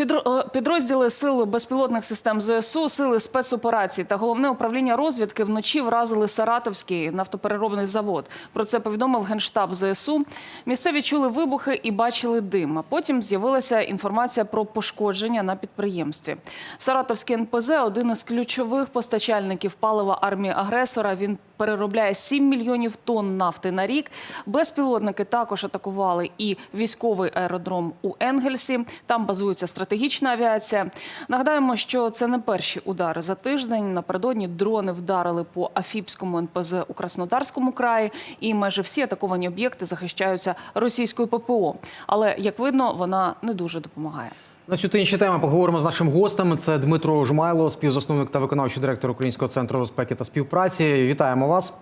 Е, Підрозділи сил безпілотних систем ЗСУ, сили спецоперацій та головне управління розвідки вночі вразили Саратовський нафтопереробний завод. Про це повідомив генштаб ЗСУ. Місцеві чули вибухи і бачили дим. А потім з'явилася інформація про пошкодження на підприємстві. Саратовський НПЗ один із ключових постачальників палива армії агресора. Він переробляє 7 мільйонів тонн нафти на рік. Безпілотники також атакували і військовий аеродром у Енгельсі. Там базується стратегічна авіація. Нагадаємо, що це не перші удари за тиждень. Напередодні дрони вдарили по Афіпському НПЗ у Краснодарському краї, і майже всі атаковані об'єкти захищаються російською ППО. Але як видно, вона не дуже допомагає. На цю та інші теми поговоримо з нашим гостем. Це Дмитро Жмайло, співзасновник та виконавчий директор Українського центру безпеки та співпраці. Вітаємо вас.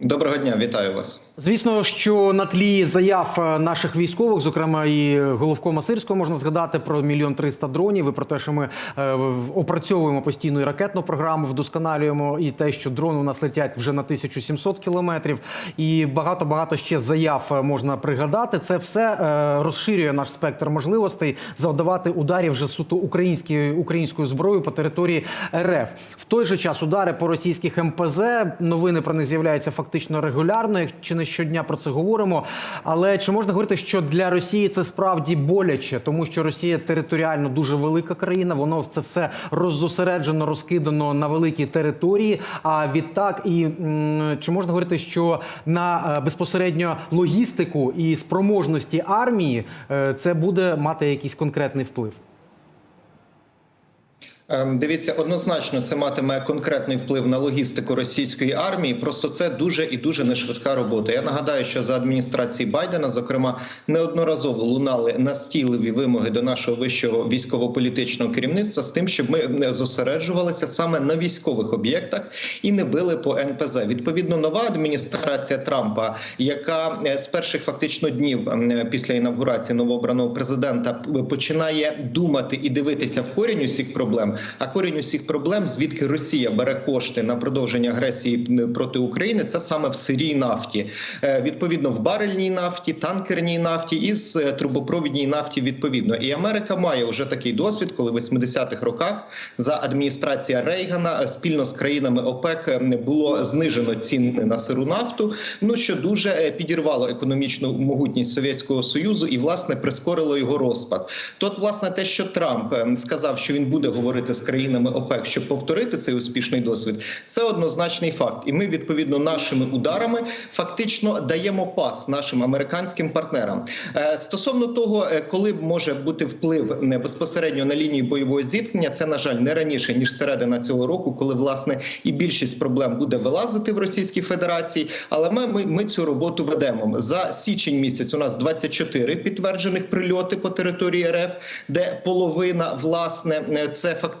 Доброго дня, вітаю вас. Звісно, що на тлі заяв е, наших військових, зокрема і головкома Сирського, можна згадати про мільйон триста дронів і про те, що ми е, опрацьовуємо постійно і ракетну програму, вдосконалюємо, і те, що дрони у нас летять вже на 1700 кілометрів, і багато багато ще заяв е, можна пригадати. Це все розширює наш спектр можливостей завдавати ударів вже суто українською українською зброєю по території РФ. В той же час удари по російських МПЗ. Новини про них з'являються фактично регулярно, як чи не щодня про це говоримо. Але чи можна говорити, що для Росії це справді боляче, тому що Росія територіально дуже велика країна, воно це все роззосереджено, розкидано на великій території. А відтак, і чи можна говорити, що на е, безпосередньо логістику і спроможності армії е, це буде мати якийсь конкретний вплив? Ем, Дивіться, однозначно це матиме конкретний вплив на логістику російської армії. Просто це дуже і дуже нешвидка робота. Я нагадаю, що за адміністрації Байдена, зокрема, неодноразово лунали настійливі вимоги до нашого вищого військово-політичного керівництва з тим, щоб ми не зосереджувалися саме на військових об'єктах і не били по НПЗ. Відповідно, нова адміністрація Трампа, яка е, з перших фактично днів ем, після інавгурації новообраного президента починає думати і дивитися в корінь усіх проблем. А корінь усіх проблем, звідки Росія бере кошти на продовження агресії проти України, це саме в сирій нафті. Е, Відповідно, в барельній нафті, танкерній нафті і з е, трубопровідній нафті. Відповідно, і Америка має вже такий досвід, коли в 80-х роках за адміністрація Рейгана е, спільно з країнами ОПЕК е, було знижено ціни на сиру нафту. Ну що дуже е, підірвало економічну могутність Совєтського Союзу і власне прискорило його розпад. Тут, власне, те, що Трамп е, сказав, що він буде говорити з країнами ОПЕК, щоб повторити цей успішний досвід, це однозначний факт. І ми відповідно нашими ударами фактично даємо пас нашим американським партнерам. Е, Стосовно того, е, коли може бути вплив не безпосередньо на лінії бойового зіткнення, це на жаль не раніше ніж середина цього року, коли власне і більшість проблем буде вилазити в Російській Федерації. Але ми, ми, ми цю роботу ведемо за січень місяць. У нас 24 підтверджених прильоти по території РФ, де половина власне е, це фактично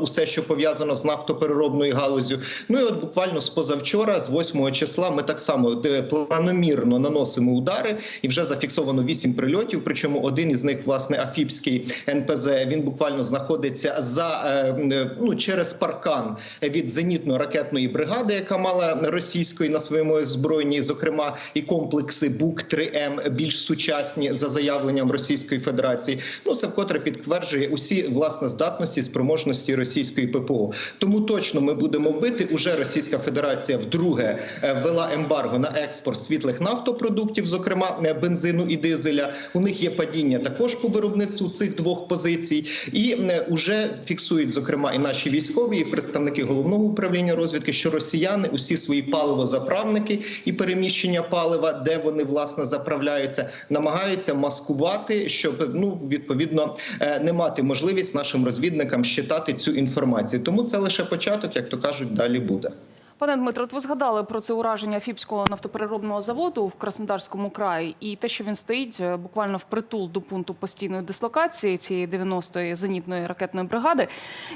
усе, що пов'язано з нафтопереробною галузю. Ну і от буквально з позавчора, з 8 числа, ми так само е, планомірно наносимо удари, і вже зафіксовано 8 прильотів. Причому один із них, власне, Афіпський НПЗ, він буквально знаходиться за е, е, ну через паркан від зенітно-ракетної бригади, яка мала російської на своєму озброєнні, зокрема і комплекси БУК 3 М більш сучасні за заявленням Російської Федерації. Ну це вкотре підтверджує усі власне здатності, спроможності російської ППО. Тому точно ми будемо бити. Уже Російська Федерація вдруге е, ввела ембарго на експорт світлих нафтопродуктів, зокрема е, бензину і дизеля. У них є падіння також по виробництву цих двох позицій, і е, уже фіксують зокрема і наші військові, і представники головного управління розвідки, що росіяни усі свої паливозаправники і переміщення палива, де вони власне заправляються, намагаються маскувати, щоб ну відповідно е, не мати можливість нашим розвідникам щитати цю інформацію. Тому це лише початок, як то кажуть, далі буде. Пане Дмитро, от ви згадали про це ураження Фіпського нафтопереробного заводу в Краснодарському краї і те, що він стоїть е, буквально впритул до пункту постійної дислокації цієї 90-ї зенітної ракетної бригади,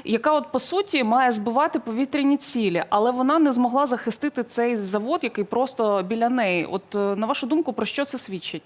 яка от по суті має збивати повітряні цілі, але вона не змогла захистити цей завод, який просто біля неї. От е, на вашу думку, про що це свідчить?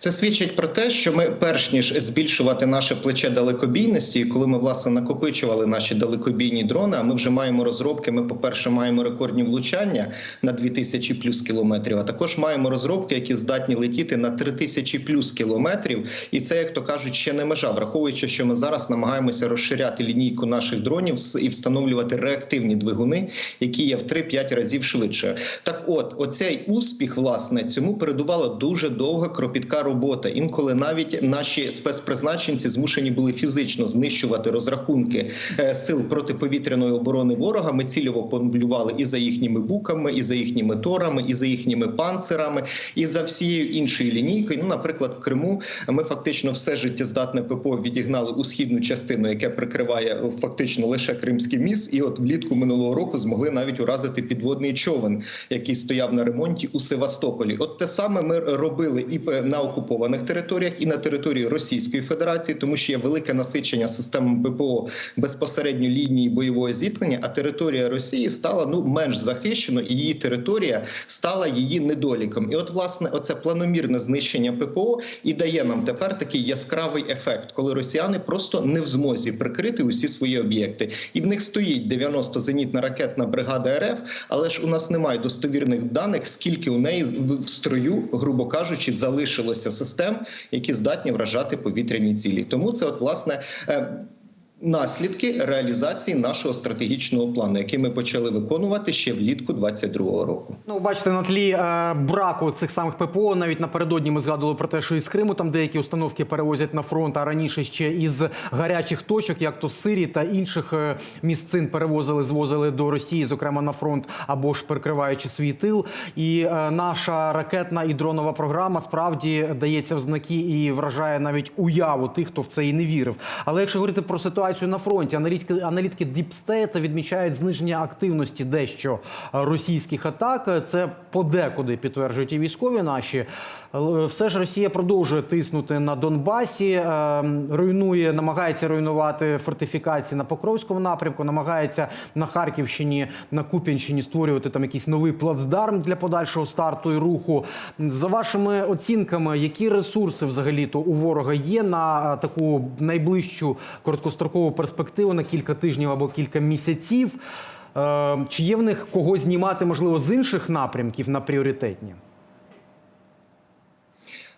Це свідчить про те, що ми, перш ніж збільшувати наше плече далекобійності, коли ми власне накопичували наші далекобійні дрони, а ми вже маємо розробки. Ми, по-перше, маємо рекордні влучання на 2000 плюс кілометрів. А також маємо розробки, які здатні летіти на 3000 плюс кілометрів. І це, як то кажуть, ще не межа, враховуючи, що ми зараз намагаємося розширяти лінійку наших дронів і встановлювати реактивні двигуни, які є в 3-5 разів швидше. Так, от оцей успіх, власне, цьому передувала дуже довга кропітка робота. Інколи навіть наші спецпризначенці змушені були фізично знищувати розрахунки е, сил протиповітряної оборони ворога. Ми цільово полювали і за їхніми буками, і за їхніми торами, і за їхніми панцирами, і за всією іншою лінійкою. Ну, наприклад, в Криму ми фактично все життєздатне ППО відігнали у східну частину, яке прикриває е, фактично лише Кримський міст. І от влітку минулого року змогли навіть уразити підводний човен, який стояв на ремонті у Севастополі. От те саме ми робили і на окупованих територіях, і на території Російської Федерації, тому що є велике насичення системами ППО безпосередньо лінії бойового зіткнення. А територія Росії стала ну менш захищеною, і її територія стала її недоліком. І от власне оце планомірне знищення ППО і дає нам тепер такий яскравий ефект, коли росіяни просто не в змозі прикрити усі свої об'єкти, і в них стоїть 90 зенітна ракетна бригада РФ, але ж у нас немає достовірних даних, скільки у неї в строю, грубо кажучи, залишилося систем, які здатні вражати повітряні цілі. Тому це, от власне. Наслідки реалізації нашого стратегічного плану, який ми почали виконувати ще влітку 2022 року. Ну, бачите, на тлі е, браку цих самих ППО, навіть напередодні ми згадували про те, що із Криму там деякі установки перевозять на фронт, а раніше ще із гарячих точок, як то Сирії та інших е, місцин перевозили, звозили до Росії, зокрема на фронт, або ж прикриваючи свій тил. І е, наша ракетна і дронова програма справді дається в знаки і вражає навіть уяву тих, хто в це і не вірив. Але якщо говорити про ситуацію на фронті, аналітики, аналітики State відмічають зниження активності дещо російських атак. Це подекуди підтверджують і військові наші. Але Все ж Росія продовжує тиснути на Донбасі, е, руйнує, намагається руйнувати фортифікації на Покровському напрямку, намагається на Харківщині, на Куп'янщині створювати там якийсь новий плацдарм для подальшого старту і руху. За вашими оцінками, які ресурси взагалі то у ворога є на е, таку найближчу короткострокову перспективу на кілька тижнів або кілька місяців? Е, Чи є в них кого знімати, можливо, з інших напрямків на пріоритетні?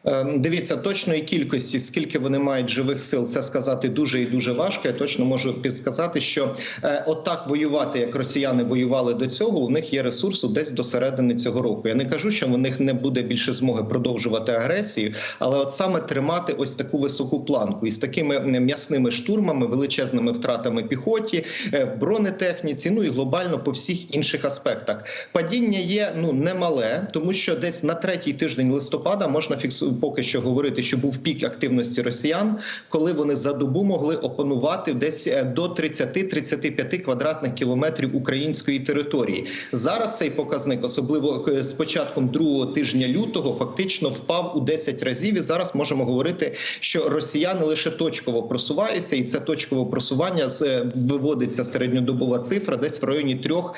Ем, Дивіться, точної кількості, скільки вони мають живих сил, це сказати дуже і дуже важко. Я точно можу підсказати, що е, отак воювати, як росіяни воювали до цього, у них є ресурсу десь до середини цього року. Я не кажу, що у них не буде більше змоги продовжувати агресію, але от саме тримати ось таку високу планку із такими м'ясними штурмами, величезними втратами піхоті, е, в бронетехніці, ну і глобально по всіх інших аспектах. Падіння є ну немале, тому що десь на третій тиждень листопада можна фіксувати поки що говорити, що був пік активності росіян, коли вони за добу могли опанувати десь е, до 30-35 квадратних кілометрів української території. Зараз цей показник, особливо е, з початком другого тижня лютого, фактично впав у 10 разів. І зараз можемо говорити, що росіяни лише точково просуваються, і це точкове просування е, виводиться середньодобова цифра, десь в районі трьох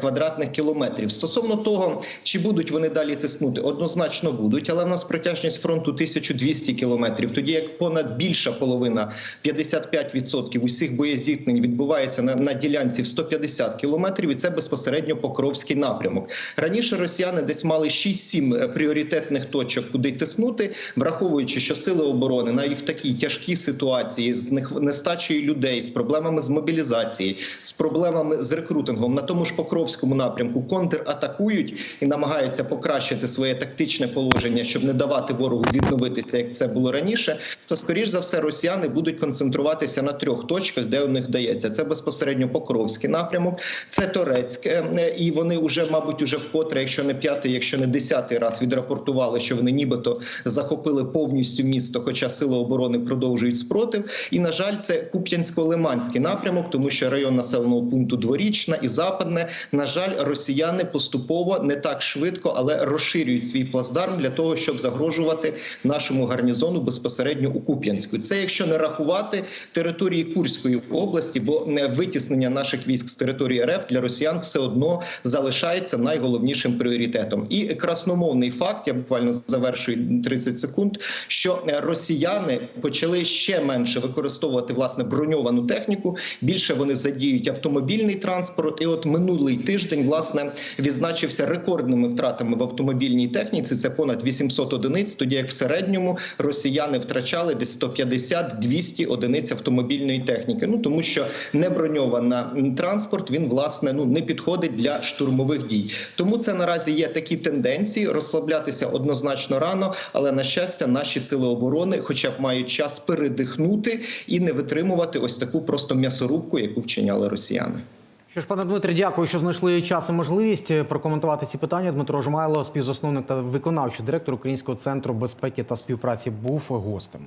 квадратних кілометрів. Стосовно того, чи будуть вони далі тиснути, однозначно будуть, але в нас протяжність фронту 1200 кілометрів. Тоді як понад більша половина 55% усіх боєзіткнень відбувається на, на ділянці в 150 кілометрів, і це безпосередньо Покровський напрямок. Раніше росіяни десь мали 6-7 пріоритетних точок, куди тиснути, враховуючи, що сили оборони навіть в такій тяжкій ситуації з нестачею людей, з проблемами з мобілізації, з проблемами з рекрутингом на тому ж Покровському напрямку контратакують і намагаються покращити своє тактичне положення, щоб не давати ворогу відновитися, як це було раніше. То скоріш за все росіяни будуть концентруватися на трьох точках, де у них дається. Це безпосередньо Покровський напрямок, це Торецьк, е, і вони вже, мабуть, уже вкотре, якщо не п'ятий, якщо не десятий раз відрапортували, що вони нібито захопили повністю місто, хоча сили оборони продовжують спротив. І на жаль, це Куп'янсько-Лиманський напрямок, тому що район населеного пункту Дворічна і Западне, на жаль, росіяни поступово не так швидко, але розширюють свій плацдарм для того, щоб загрожувати загрожувати нашому гарнізону безпосередньо у Куп'янську. Це якщо не рахувати території Курської області, бо не витіснення наших військ з території РФ для росіян все одно залишається найголовнішим пріоритетом. І красномовний факт, я буквально завершую 30 секунд, що росіяни почали ще менше використовувати власне броньовану техніку. Більше вони задіють автомобільний транспорт. І от минулий тиждень власне відзначився рекордними втратами в автомобільній техніці. Це понад 800 одиниць. Тоді як в середньому росіяни втрачали десь 150-200 одиниць автомобільної техніки. Ну тому що неброньована м, транспорт він власне ну не підходить для штурмових дій. Тому це наразі є такі тенденції. Розслаблятися однозначно рано, але на щастя, наші сили оборони, хоча б мають час передихнути і не витримувати ось таку просто м'ясорубку, яку вчиняли росіяни. Що ж, пане Дмитре, дякую, що знайшли час і можливість е, прокоментувати ці питання. Дмитро Жмайло, співзасновник та виконавчий директор Українського центру безпеки та співпраці, був гостем.